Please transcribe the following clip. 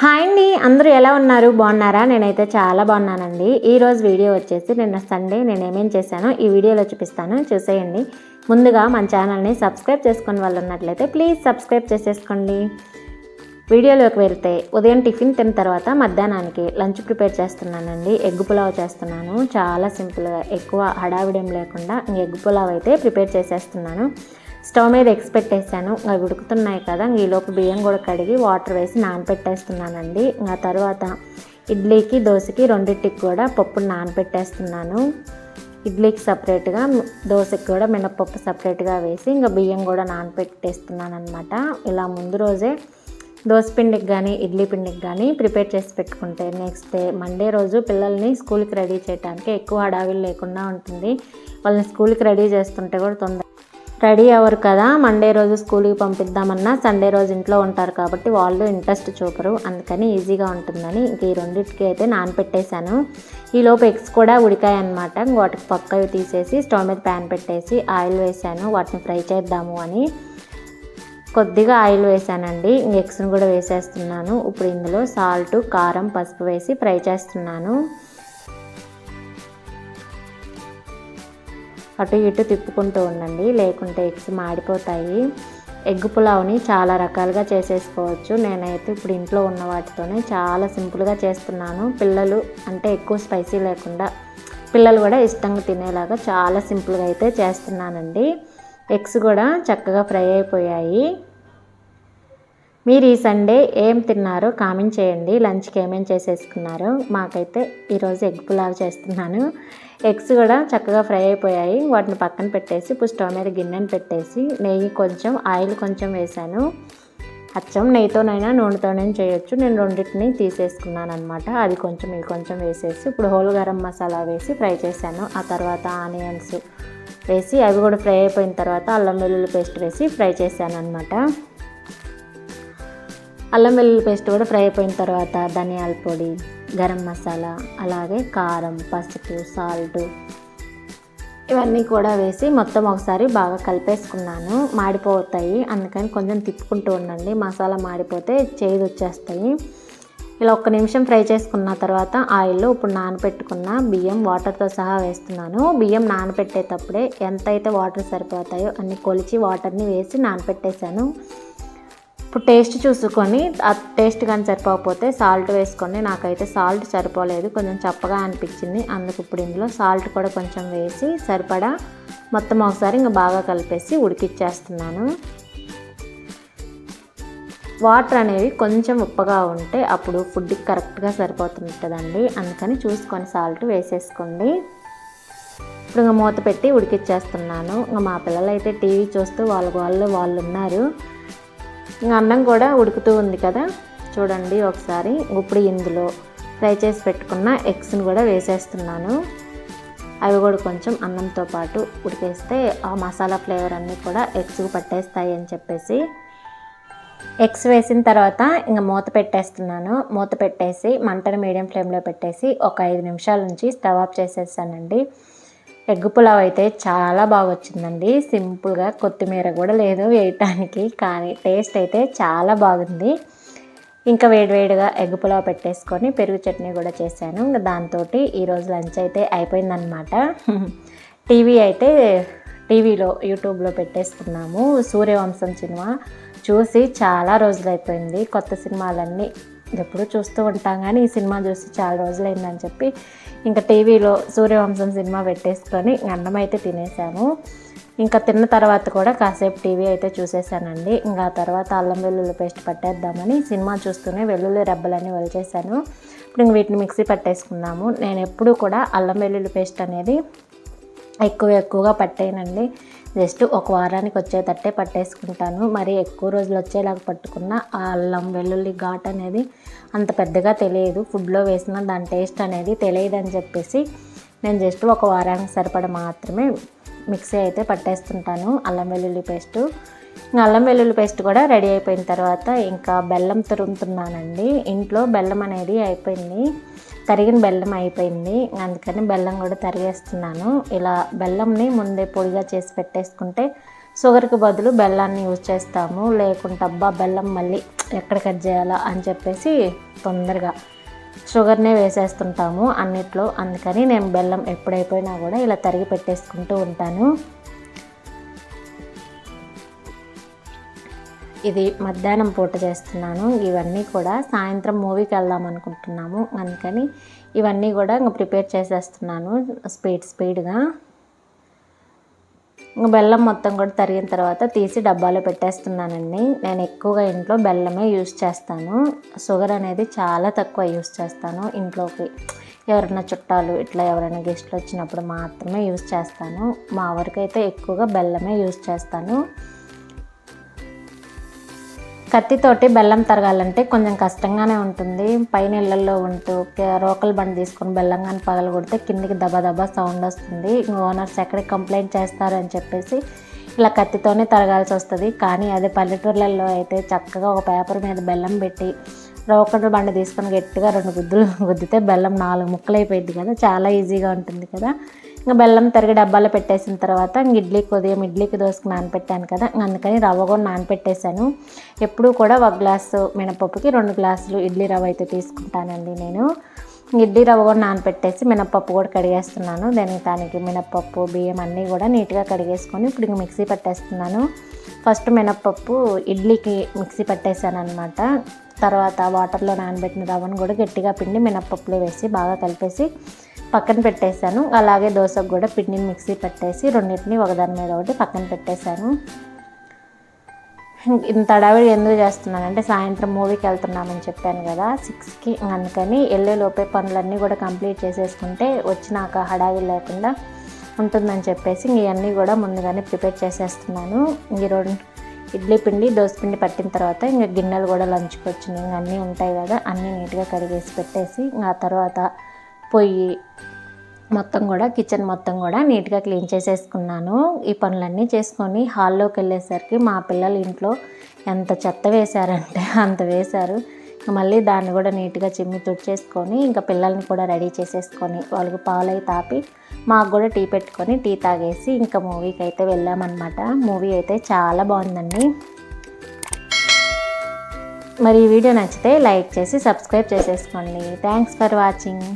Hi అండి అందరూ ఎలా ఉన్నారు? బాగున్నారా? నేనైతే చాలా బాగున్నానండి. ఈరోజు వీడియో వచ్చేసి నిన్న సండే నేను ఏమేం చేశానో ఈ వీడియోలో చూపిస్తాను. చూసేయండి. ముందుగా మన ఛానల్ని సబ్స్క్రైబ్ చేసుకుని వాళ్ళు ఉన్నట్లయితే ప్లీజ్ సబ్స్క్రైబ్ చేసేసుకోండి. వీడియోలోకి వెళ్తే ఉదయం టిఫిన్ తిన్న తర్వాత మధ్యాహ్నానికి లంచ్ ప్రిపేర్ చేస్తున్నానండి. ఎగ్ పులావ్ చేస్తున్నాను. చాలా సింపుల్గా ఎక్కువ హడావిడేం లేకుండా ఎగ్ పులావ్ అయితే ప్రిపేర్ చేసేస్తున్నాను. స్టవ్ మీద ఎగ్స్ పెట్టేసాను అవి ఉడుకుతున్నాయి కదా ఇంక ఈలోపు బియ్యం కూడా కడిగి వాటర్ వేసి నానపెట్టేస్తున్నానండి. ఇంకా తర్వాత ఇడ్లీకి దోశకి రెండింటికి కూడా పప్పును నానపెట్టేస్తున్నాను. ఇడ్లీకి సపరేట్గా దోశకి కూడా మినపప్పు సపరేట్గా వేసి ఇంకా బియ్యం కూడా నానబెట్టేస్తున్నాను అనమాట ఇలా ముందు రోజే దోశ పిండికి కానీ ఇడ్లీ పిండికి కానీ ప్రిపేర్ చేసి పెట్టుకుంటే నెక్స్ట్ డే మండే రోజు పిల్లల్ని స్కూల్కి రెడీ చేయడానికి ఎక్కువ హడావిడి లేకుండా ఉంటుంది. వాళ్ళని స్కూల్కి రెడీ చేస్తుంటే కూడా తొందర రెడీ అవ్వరు కదా. మండే రోజు స్కూల్కి పంపిద్దామన్నా సండే రోజు ఇంట్లో ఉంటారు కాబట్టి వాళ్ళు ఇంట్రెస్ట్ చూపరు. అందుకని ఈజీగా ఉంటుందని ఇంక ఈ రెండింటికి అయితే నానపెట్టేశాను. ఈలోపు ఎగ్స్ కూడా ఉడికాయి అనమాట వాటికి పక్కవి తీసేసి స్టవ్ మీద ప్యాన్ పెట్టేసి ఆయిల్ వేసాను వాటిని ఫ్రై చేద్దాము అని కొద్దిగా ఆయిల్ వేసానండి ఎగ్స్ని కూడా వేసేస్తున్నాను. ఇప్పుడు ఇందులో సాల్ట్ కారం పసుపు వేసి ఫ్రై చేస్తున్నాను. అటు ఇటు తిప్పుకుంటూ ఉండండి. లేకుంటే ఎగ్స్ మాడిపోతాయి. ఎగ్ పులావ్ని చాలా రకాలుగా చేసేసుకోవచ్చు. నేనైతే ఇప్పుడు ఇంట్లో ఉన్న వాటితోనే చాలా సింపుల్గా చేస్తున్నాను. పిల్లలు అంటే ఎక్కువ స్పైసీ లేకుండా పిల్లలు కూడా ఇష్టంగా తినేలాగా చాలా సింపుల్గా అయితే చేస్తున్నానండి. ఎగ్స్ కూడా చక్కగా ఫ్రై అయిపోయాయి. మీరు ఈ సండే ఏం తిన్నారో కామెంట్ చేయండి. లంచ్కి ఏమేమి చేసేసుకున్నారో మాకైతే ఈరోజు ఎగ్ పులావ్ చేస్తున్నాను. ఎగ్స్ కూడా చక్కగా ఫ్రై అయిపోయాయి. వాటిని పక్కన పెట్టేసి ఇప్పుడు స్టవ్ మీద గిన్నెని పెట్టేసి నెయ్యి కొంచెం ఆయిల్ కొంచెం వేసాను అచ్చం నెయ్యితోనైనా నూనెతోనైనా చేయొచ్చు. నేను రెండింటిని తీసేసుకున్నాను అనమాట అది కొంచెం ఇది కొంచెం వేసేసి ఇప్పుడు హోల్ గరం మసాలా వేసి ఫ్రై చేశాను. ఆ తర్వాత ఆనియన్స్ వేసి అవి కూడా ఫ్రై అయిపోయిన తర్వాత అల్లం వెల్లుల్లి పేస్ట్ వేసి ఫ్రై చేశాను అనమాట అల్లం వెల్లుల్లి పేస్ట్ కూడా ఫ్రై అయిపోయిన తర్వాత ధనియాల పొడి గరం మసాలా అలాగే కారం పసుపు సాల్ట్ ఇవన్నీ కూడా వేసి మొత్తం ఒకసారి బాగా కలిపేసుకున్నాను. మాడిపోతాయి. అందుకని కొంచెం తిప్పుకుంటూ ఉండండి. మసాలా మాడిపోతే చేదు వచ్చేస్తాయి. ఇలా ఒక్క నిమిషం ఫ్రై చేసుకున్న తర్వాత ఆయిల్లో ఇప్పుడు నానబెట్టుకున్న బియ్యం వాటర్తో సహా వేస్తున్నాను. బియ్యం నానబెట్టేటప్పుడే ఎంత అయితే వాటర్ సరిపోతాయో అన్ని కొలిచి వాటర్ని వేసి నానబెట్టేశాను ఇప్పుడు టేస్ట్ చూసుకొని ఆ టేస్ట్ కానీ సరిపోకపోతే సాల్ట్ వేసుకొని నాకైతే సాల్ట్ సరిపోలేదు. కొంచెం చప్పగా అనిపించింది. అందుకు ఇప్పుడు ఇందులో సాల్ట్ కూడా కొంచెం వేసి సరిపడా మొత్తం ఒకసారి ఇంకా బాగా కలిపేసి ఉడికిచ్చేస్తున్నాను. వాటర్ అనేవి కొంచెం ఉప్పగా ఉంటే అప్పుడు ఫుడ్కి కరెక్ట్గా సరిపోతుంటుందండి. అందుకని చూసుకొని సాల్ట్ వేసేసుకోండి. ఇప్పుడు ఇంకా మూత పెట్టి ఉడికిచ్చేస్తున్నాను. ఇంకా మా పిల్లలు అయితే టీవీ చూస్తూ వాళ్ళ వాళ్ళు వాళ్ళు ఉన్నారు. అన్నం కూడా ఉడుకుతూ ఉంది కదా. చూడండి ఒకసారి. ఇప్పుడు ఇందులో ఫ్రై చేసి పెట్టుకున్న ఎగ్స్ని కూడా వేసేస్తున్నాను. అవి కూడా కొంచెం అన్నంతో పాటు ఉడికేస్తే ఆ మసాలా ఫ్లేవర్ అన్నీ కూడా ఎగ్స్కి పట్టేస్తాయి అని చెప్పేసి. ఎగ్స్ వేసిన తర్వాత ఇంకా మూత పెట్టేస్తున్నాను. మూత పెట్టేసి మంటను మీడియం ఫ్లేమ్లో పెట్టేసి ఒక ఐదు నిమిషాల నుంచి స్టవ్ ఆఫ్ చేసేసానండి. ఎగ్ పులావ్ అయితే చాలా బాగా వచ్చిందండి సింపుల్గా కొత్తిమీర కూడా లేదు వేయటానికి కానీ టేస్ట్ అయితే చాలా బాగుంది. ఇంకా వేడివేడిగా ఎగ్ పులావ్ పెట్టేసుకొని పెరుగు చట్నీ కూడా చేశాను. ఇంకా దాంతో ఈరోజు లంచ్ అయితే అయిపోయిందనమాట టీవీ అయితే టీవీలో యూట్యూబ్లో పెట్టేసుకున్నాము సూర్యవంశం సినిమా చూసి చాలా రోజులైపోయింది. కొత్త సినిమాలన్నీ ఎప్పుడూ చూస్తూ ఉంటాం కానీ ఈ సినిమా చూసి చాలా రోజులైందని చెప్పి ఇంకా టీవీలో సూర్యవంశం సినిమా పెట్టేసుకొని అన్నం అయితే తినేసాము. ఇంకా తిన్న తర్వాత కూడా కాసేపు టీవీ అయితే చూసేసానండి. ఇంకా తర్వాత అల్లం వెల్లుల్లి పేస్ట్ పట్టేద్దామని సినిమా చూస్తూనే వెల్లుల్లి రెబ్బలన్నీ వలిచేసాను. ఇప్పుడు ఇంక వీటిని మిక్సీ పట్టేసుకున్నాము నేను ఎప్పుడూ కూడా అల్లం వెల్లుల్లి పేస్ట్ అనేది ఎక్కువ ఎక్కువగా పట్టేయనండి. జస్ట్ ఒక వారానికి వచ్చేటట్టే పట్టేసుకుంటాను. మరి ఎక్కువ రోజులు వచ్చేలాగా పట్టుకున్న ఆ అల్లం వెల్లుల్లి ఘాట్ అనేది అంత పెద్దగా తెలియదు. ఫుడ్లో వేసిన దాని టేస్ట్ అనేది తెలియదు అని చెప్పేసి నేను జస్ట్ ఒక వారానికి సరిపడ మాత్రమే మిక్సీ అయితే పట్టేస్తుంటాను. అల్లం వెల్లుల్లి పేస్టు అల్లం వెల్లుల్లి పేస్ట్ కూడా రెడీ అయిపోయిన తర్వాత ఇంకా బెల్లం తురుముతున్నానండి. ఇంట్లో బెల్లం అనేది అయిపోయింది. తరిగిన బెల్లం అయిపోయింది. అందుకని బెల్లం కూడా తరిగేస్తున్నాను. ఇలా బెల్లంని ముందే పొడిగా చేసి పెట్టేసుకుంటే షుగర్కి బదులు బెల్లాన్ని యూజ్ చేస్తాము. లేకుంటే అబ్బా బెల్లం మళ్ళీ ఎక్కడ కట్ చేయాలా అని చెప్పేసి తొందరగా షుగర్నే వేసేస్తుంటాము అన్నిట్లో. అందుకని నేను బెల్లం ఎప్పుడైపోయినా కూడా ఇలా తరిగి పెట్టేసుకుంటూ ఉంటాను. ఇది మధ్యాహ్నం పూట చేస్తున్నాను. ఇవన్నీ కూడా సాయంత్రం మూవీకి వెళ్దాం అనుకుంటున్నాము. అందుకని ఇవన్నీ కూడా ఇంకా ప్రిపేర్ చేసేస్తున్నాను స్పీడ్ స్పీడ్గా. ఇంకా బెల్లం మొత్తం కూడా తరిగిన తర్వాత తీసి డబ్బాలో పెట్టేస్తున్నానండి. నేను ఎక్కువగా ఇంట్లో బెల్లమే యూస్ చేస్తాను. షుగర్ అనేది చాలా తక్కువ యూస్ చేస్తాను. ఇంట్లోకి ఎవరైనా చుట్టాలు ఇట్లా ఎవరైనా గెస్ట్లు వచ్చినప్పుడు మాత్రమే యూస్ చేస్తాను. మా వరకైతే ఎక్కువగా బెల్లమే యూస్ చేస్తాను. కత్తితోటి బెల్లం తరగాలంటే కొంచెం కష్టంగానే ఉంటుంది. పైన ఇళ్ళల్లో ఉంటూ రోకల్ బండి తీసుకొని బెల్లం కానీ పగల కొడితే కిందికి దబా దబా సౌండ్ వస్తుంది. ఓనర్స్ ఎక్కడికి కంప్లైంట్ చేస్తారని చెప్పేసి ఇలా కత్తితోనే తరగాల్సి వస్తుంది. కానీ అదే పల్లెటూర్లలో అయితే చక్కగా ఒక పేపర్ మీద బెల్లం పెట్టి రోకడు బండి తీసుకొని గట్టిగా రెండు గుద్దులు గుద్దితే బెల్లం నాలుగు ముక్కలు అయిపోయింది కదా. చాలా ఈజీగా ఉంటుంది కదా. ఇంకా బెల్లం తరిగి డబ్బాలో పెట్టేసిన తర్వాత ఇంక ఇడ్లీకి ఉదయం ఇడ్లీకి దోశకి నానపెట్టాను కదా అందుకని రవ్వ కూడా నానపెట్టేశాను. ఎప్పుడూ కూడా ఒక గ్లాసు మినపప్పుకి రెండు గ్లాసులు ఇడ్లీ రవ్వ అయితే తీసుకుంటానండి నేను. ఇడ్లీ రవ్వ కూడా నానపెట్టేసి మినపప్పు కూడా కడిగేస్తున్నాను. దానికి దానికి మినపప్పు బియ్యం అన్నీ కూడా నీట్గా కడిగేసుకొని ఇప్పుడు ఇంక మిక్సీ పట్టేస్తున్నాను. ఫస్ట్ మినపప్పు ఇడ్లీకి మిక్సీ పట్టేశాను అనమాట తర్వాత వాటర్లో నానబెట్టిన రవ్వను కూడా గట్టిగా పిండి మినపప్పులో వేసి బాగా కలిపేసి పక్కన పెట్టేశాను. అలాగే దోశకు కూడా పిండిని మిక్సీ పెట్టేసి రెండింటిని ఒకదాని మీద ఒకటి పక్కన పెట్టేశాను. ఇంత తడావిడి ఎందుకు చేస్తున్నానంటే సాయంత్రం మూవీకి వెళ్తున్నామని చెప్పాను కదా సిక్స్కి అందుకని వెళ్ళే లోపే పనులన్నీ కూడా కంప్లీట్ చేసేసుకుంటే వచ్చినాక హడావిడి లేకుండా ఉంటుందని చెప్పేసి ఇవన్నీ కూడా ముందుగానే ప్రిపేర్ చేసేస్తున్నాను. ఈ రెండు ఇడ్లీ పిండి దోశ పిండి పట్టిన తర్వాత ఇంకా గిన్నెలు కూడా లంచ్కి వచ్చినాయి. ఇంకా అన్నీ ఉంటాయి కదా అన్నీ నీట్గా కడిగేసి పెట్టేసి ఆ తర్వాత పొయ్యి మొత్తం కూడా కిచెన్ మొత్తం కూడా నీట్గా క్లీన్ చేసేసుకున్నాను. ఈ పనులన్నీ చేసుకొని హాల్లోకి వెళ్ళేసరికి మా పిల్లలు ఇంట్లో ఎంత చెత్త వేశారంటే అంత వేశారు. మళ్ళీ దాన్ని కూడా నీట్గా చిమ్మి తుడిచేసుకొని ఇంకా పిల్లల్ని కూడా రెడీ చేసేసుకొని వాళ్ళకి పాలై తాపి మాకు కూడా టీ పెట్టుకొని టీ తాగేసి ఇంకా మూవీకి అయితే వెళ్ళామన్నమాట. మూవీ అయితే చాలా బాగుందండి. మరి ఈ వీడియో నచ్చితే లైక్ చేసి సబ్స్క్రైబ్ చేసేసుకోండి. Thanks for watching.